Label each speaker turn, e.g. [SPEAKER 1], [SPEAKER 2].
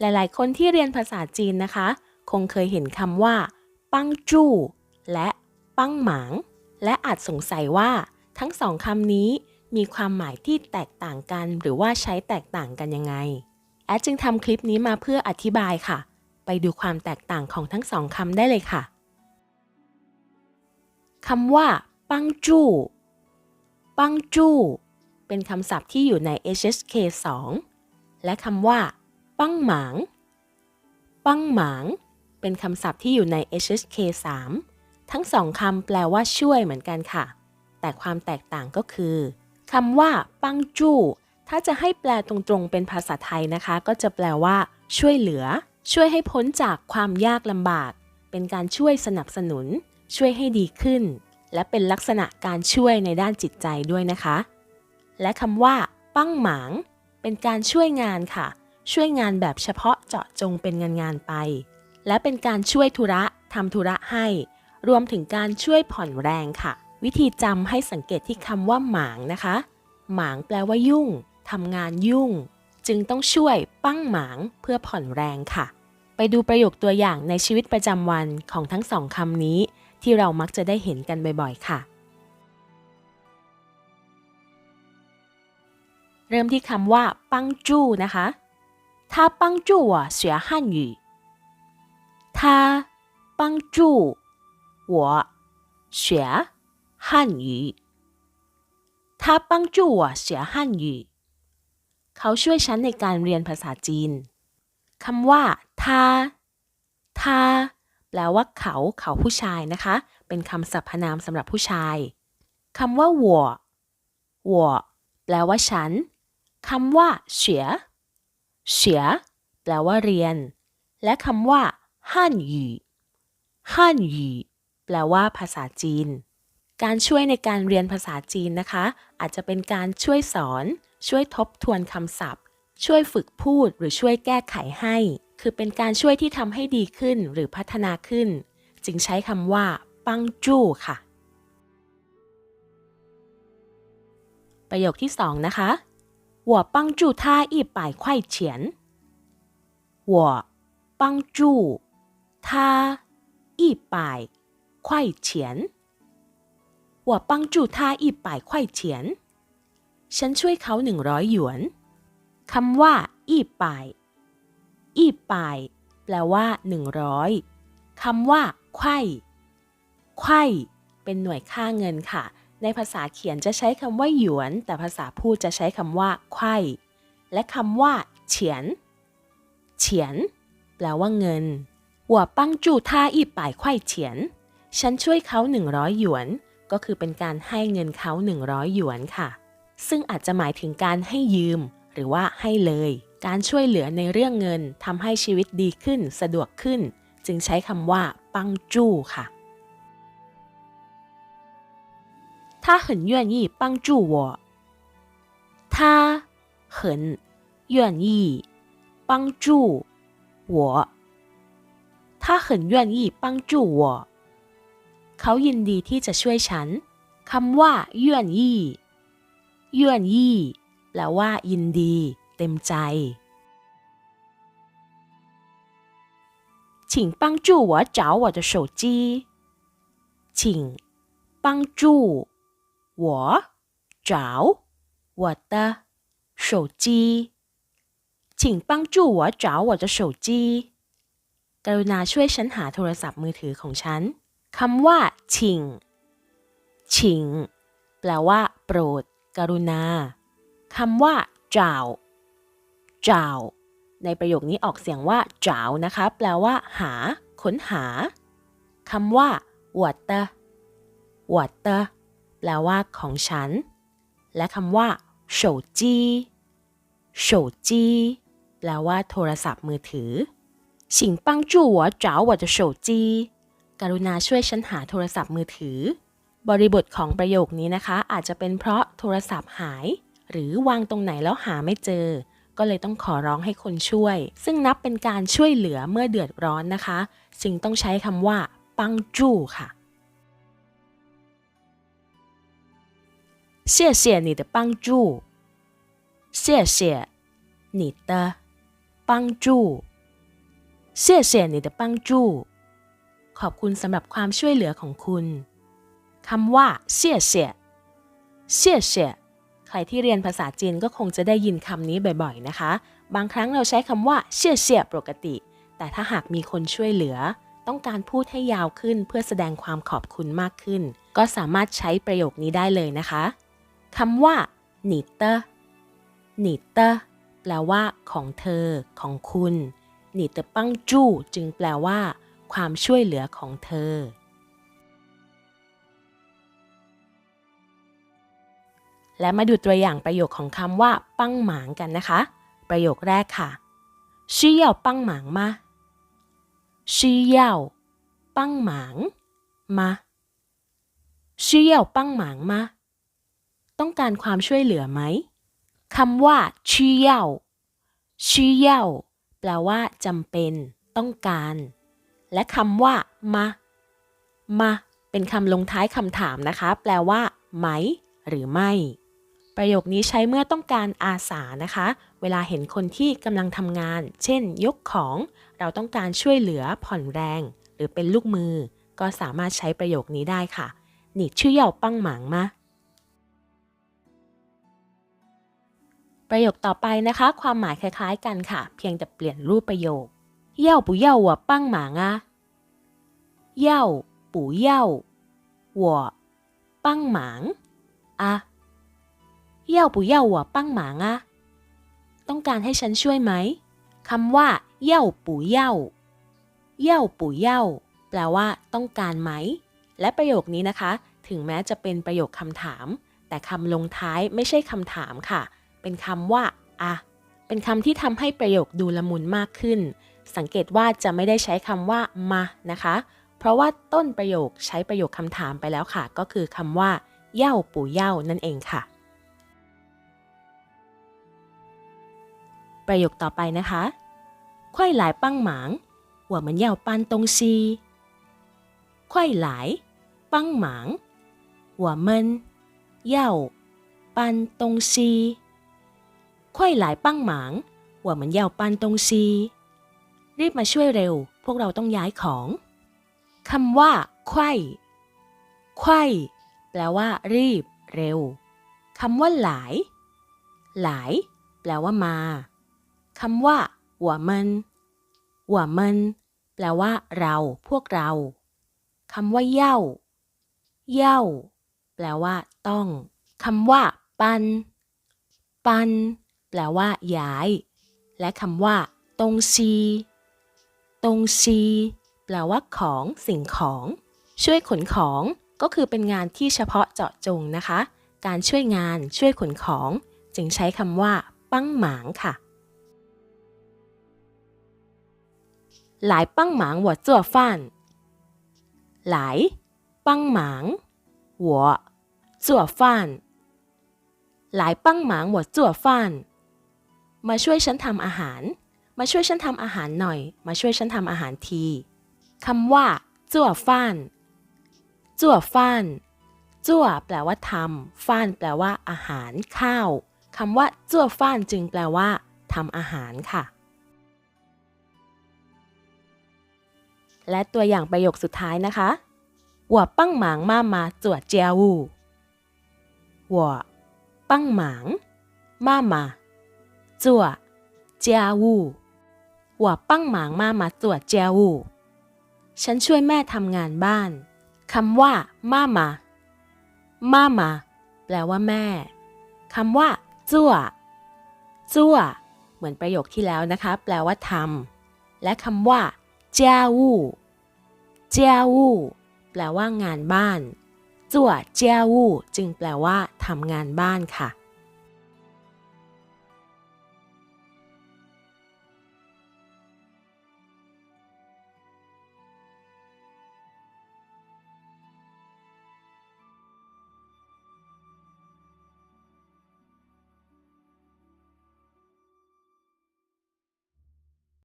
[SPEAKER 1] หลายๆ คนที่เรียนภาษาจีนนะคะ คงเคยเห็นคำว่า ปังจู้และปังหมาง และอาจสงสัยว่า ทั้งสองคำนี้มีความหมายที่แตกต่างกัน หรือว่าใช้แตกต่างกันยังไง แอดจึงทำคลิปนี้มาเพื่ออธิบายค่ะ ไปดูความแตกต่างของทั้งสองคำได้เลยค่ะคำว่า ปังจู้ปังจู้เป็นคำศัพท์ที่อยู่ใน HSK 2 และคำว่า ปังหมาง ปังหมาง เป็นคำศัพท์ที่อยู่ใน HSK 3 ทั้งสองคำแปลว่าช่วยเหมือนกันค่ะ แต่ความแตกต่างก็คือคำว่า ปังจู้ถ้าจะให้แปลตรงๆ เป็นภาษาไทยนะคะ ก็จะแปลว่า ช่วยเหลือ ช่วยให้พ้นจากความยากลำบาก เป็นการช่วยสนับสนุน ช่วยให้ดีขึ้น และเป็นลักษณะการช่วยในด้านจิตใจด้วยนะคะ และคำว่า ปังหมาง เป็นการช่วยงานค่ะ ช่วยงานแบบเฉพาะเจาะจงเป็นงานงานไป และเป็นการช่วยธุระทำธุระให้ รวมถึงการช่วยผ่อนแรงค่ะ วิธีจำให้สังเกตที่คำว่าหมางนะคะ หมางแปลว่ายุ่งทำงานยุ่ง จึงต้องช่วยปั้งหมางเพื่อผ่อนแรงค่ะ ไปดูประโยคตัวอย่างในชีวิตประจำวันของทั้งสองคำนี้ ที่เรามักจะได้เห็นกันบ่อยๆ ค่ะ เริ่มที่คำว่า ปังจู้นะคะ 他帮助我学汉语他帮助我学汉语他帮助我学汉语เขาช่วยฉันในการเรียนภาษาจีนคำว่าทาทาแปลว่าเขา เขาผู้ชายนะคะ เป็นคำสรรพนามสำหรับผู้ชายคำว่า我我แปลว่าฉันคำว่าเฉีย เฉียแปลว่าเรียน และคำว่าฮั่นหยีฮั่นหยีแปลว่าภาษาจีน การช่วยในการเรียนภาษาจีนนะคะ อาจจะเป็นการช่วยสอน ช่วยทบทวนคำศัพท์ ช่วยฝึกพูดหรือช่วยแก้ไขให้ คือเป็นการช่วยที่ทำให้ดีขึ้นหรือพัฒนาขึ้น จึงใช้คำว่า ปังจู้ค่ะ ประโยคที่สองนะคะ 我帮助他一百块钱我帮助他一百块钱我帮助他一百块钱ฉันช่วยเขาหนึ่งร้อยหยวนคำว่าอีป่ายอีป่ายแปลว่าหนึ่งร้อยคำว่าไข่ไข่เป็นหน่วยค่าเงินค่ะ ในภาษาเขียนจะใช้คำว่าหยวน แต่ภาษาพูดจะใช้คำว่าไข่และคำว่าเฉียน เฉียน แปลว่าเงินหัวปังจู่ท่าอีป่ายไข่เฉียน ฉันช่วยเขา100หยวน ก็คือเป็นการให้เงินเขา100หยวนค่ะ ซึ่งอาจจะหมายถึงการให้ยืม หรือว่าให้เลย การช่วยเหลือในเรื่องเงินทำให้ชีวิตดีขึ้น สะดวกขึ้น จึงใช้คำว่า ปังจู้ค่ะ 他很愿意帮助我他很愿意帮助我他很愿意帮助我เขายินดีที่จะช่วยฉันคำว่าเยื่อนยี่ เยื่อนยี่แปลว่า ยินดี เต็มใจ请帮助我找我的手机请帮助 我找我的手机请帮助我找我的手机กรุณาช่วยฉันหาโทรศัพท์มือถือของฉันคำว่าชิงชิงแปลว่า โปรด กรุณาคำว่าเจ้าเจ้า ในประโยคนี้ออกเสียงว่าเจ้านะคะ แปลว่า หา ค้นหาคำว่า我的我的 แล้วว่าของฉัน และคำว่าโฉจีโฉจีแปลว่าโทรศัพท์มือถือชิงปังจู๋วจ๋าวจะโฉจีกรุณาช่วยฉันหาโทรศัพท์มือถือ บริบทของประโยคนี้นะคะ อาจจะเป็นเพราะโทรศัพท์หาย หรือวางตรงไหนแล้วหาไม่เจอ ก็เลยต้องขอร้องให้คนช่วย ซึ่งนับเป็นการช่วยเหลือเมื่อเดือดร้อนนะคะจึงต้องใช้คำว่าปังจู้ค่ะ 谢谢你的帮助谢谢你的 帮助谢谢你的帮助ขอบคุณสำหรับความช่วยเหลือของคุณคำว่าเสี่ยเสี่ยเสี่ยเสี่ยใครที่เรียนภาษาจีนก็คงจะได้ยินคำนี้บ่อยๆนะคะ บางครั้งเราใช้คำว่าเสี่ยเสี่ยปกติ แต่ถ้าหากมีคนช่วยเหลือ ต้องการพูดให้ยาวขึ้นเพื่อแสดงความขอบคุณมากขึ้น ก็สามารถใช้ประโยคนี้ได้เลยนะคะ คำว่าหนีเตอร์หนีเตอร์แปลว่า ของเธอ ของคุณหนีเตอปังจู้จึงแปลว่า ความช่วยเหลือของเธอ และมาดูตัวอย่างประโยคของคำว่า ปังหมางกันนะคะ ประโยคแรกค่ะชี้เย่าปังหมางมาชี้เย่ปังหมางมาชี้เย่ปังหมางมา ต้องการความช่วยเหลือไหมคำว่าชี้เย่าชี้เย่าแปลว่าจำเป็น ต้องการ และคำว่ามามาเป็นคำลงท้ายคำถามนะคะ แปลว่า ไหม หรือไม่ ประโยคนี้ใช้เมื่อต้องการอาสานะคะ เวลาเห็นคนที่กำลังทำงาน เช่น ยกของ เราต้องการช่วยเหลือผ่อนแรง หรือเป็นลูกมือ ก็สามารถใช้ประโยคนี้ได้ค่ะนี่ชื่อเย่าปังหมางมา ประโยคต่อไปนะคะ ความหมายคล้ายๆ กันค่ะ เพียงแต่เปลี่ยนรูปประโยคเย่าปู่เย่าหัวปั้งหมางะเย่าปู่เย่าหัวปั้งหมางอะเย่าปู่เย่าวัวปั้งหมางอะต้องการให้ฉันช่วยไหมคำว่าเย่าปู่เย่าเย่าปู่เย่าแปลว่า ต้องการไหม และประโยคนี้นะคะ ถึงแม้จะเป็นประโยคคำถาม แต่คำลงท้ายไม่ใช่คำถามค่ะ เป็นคำว่าอะเป็นคำที่ทำให้ประโยคดูละมุนมากขึ้น สังเกตว่าจะไม่ได้ใช้คำว่ามานะคะ เพราะว่าต้นประโยคใช้ประโยคคำถามไปแล้วค่ะ ก็คือคำว่า เย่าปู่เย่านั่นเองค่ะ ประโยคต่อไปนะคะควายหลายปังหมางว่ามันเย่าปันตรงซีควายหลายปังหมางว่ามันเย่าปันตรงซี ไข้ไหลปั้งหมางหัวมันเย่าปันตรงซี รีบมาช่วยเร็ว พวกเราต้องย้ายของคำว่าไขว้ไขว้แปลว่า รีบ เร็วคำว่าหลาย หลาย แปลว่ามาคำว่าหัวมันหัวมันแปลว่า เรา พวกเราคำว่าเย่าเย่าแปลว่า ต้องคำว่า ปัน ปัน แปลว่า ย้าย และคำว่าตงซีตงซีแปลว่าของสิ่งของ ช่วยขนของก็คือเป็นงานที่เฉพาะเจาะจงนะคะ การช่วยงานช่วยขนของ จึงใช้คำว่า ปั้งหมางค่ะ หลายปั้งหมางหัวจั่วฟันหลายปั้งหมางหัวจั่วฟันหลายปั้งหมางหัวจั่วฟัน มาช่วยฉันทำอาหาร มาช่วยฉันทำอาหารหน่อย มาช่วยฉันทำอาหารทีคำว่าจั่วฟ้านจั่วฟ้านจั่วแปลว่าทำฟ้านแปลว่า อาหาร ข้าวคำว่าจั่วฟ้านจึงแปลว่าทำอาหารค่ะ และตัวอย่างประโยคสุดท้ายนะคะ我帮忙妈妈做家务我帮忙妈妈 做家务我帮忙妈妈做家务ฉันช่วยแม่ทำงานบ้าน คำว่าม่ามาม่ามาแปลว่าแม่ คำว่าจั่วจั่วเหมือนประโยคที่แล้วนะคะ แปลว่าทำ และคำว่า家务家务แปลว่างานบ้านจั่ว家务จึงแปลว่าทำงานบ้านค่ะ